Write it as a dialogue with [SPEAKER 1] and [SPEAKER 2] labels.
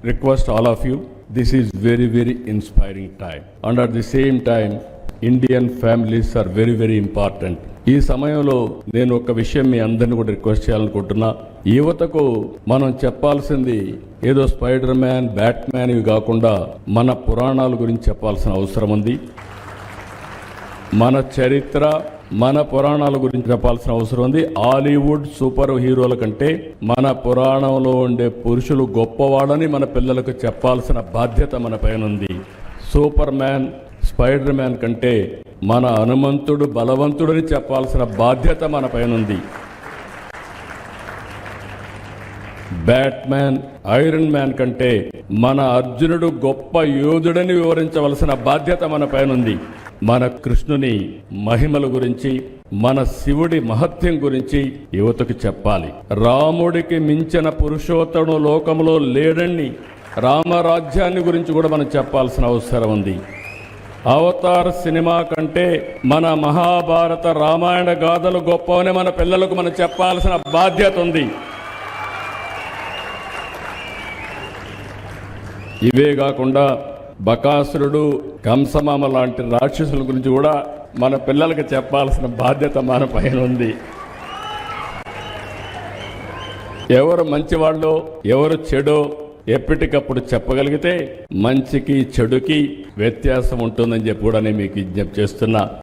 [SPEAKER 1] Request all of you this is very very inspiring time and at the same time Indian families are very very important ఈ సమయంలో నేను ఒక విషయం మీ అందరిని కూడా రిక్వెస్ట్ చేయాలనుకుంటున్నా యువతకు మనం చెప్పాల్సింది ఏదో స్పైడర్ మ్యాన్ బ్యాట్ మ్యాన్ ఇవి కాకుండా మన పురాణాల గురించి చెప్పాల్సిన అవసరం ఉంది మన చరిత్ర మన పురాణాల గురించి చెప్పాల్సిన అవసరం ఉంది. హాలీవుడ్ సూపర్ హీరోల కంటే మన పురాణంలో ఉండే పురుషులు గొప్పవాళ్ళని మన పిల్లలకు చెప్పాల్సిన బాధ్యత మన పైన ఉంది. సూపర్ మ్యాన్ స్పైడర్ మ్యాన్ కంటే మన హనుమంతుడు బలవంతుడని చెప్పాల్సిన బాధ్యత మన పైన ఉంది. బ్యాట్ మ్యాన్ ఐరన్ మ్యాన్ కంటే మన అర్జునుడు గొప్ప యోధుడని వివరించవలసిన బాధ్యత మన పైన ఉంది. మన కృష్ణుని మహిమల గురించి మన శివుడి మహత్యం గురించి యువతకు చెప్పాలి. రాముడికి మించిన పురుషోత్తముడు లోకంలో లేడని రామరాజ్యాన్ని గురించి కూడా మనం చెప్పాల్సిన అవసరం ఉంది. అవతార్ సినిమా కంటే మన మహాభారత రామాయణ గాథలు గొప్పవని మన పిల్లలకు మనం చెప్పాల్సిన బాధ్యత ఉంది. ఇవే కాకుండా బకాసురుడు కంసమామ లాంటి రాక్షసుల గురించి కూడా మన పిల్లలకి చెప్పాల్సిన బాధ్యత మన పైన ఉంది. ఎవరు మంచివాళ్ళో ఎవరు చెడో ఎప్పటికప్పుడు చెప్పగలిగితే మంచికి చెడుకి వ్యత్యాసం ఉంటుందని చెప్పి కూడా నేను మీకు విజ్ఞప్తి చేస్తున్నా.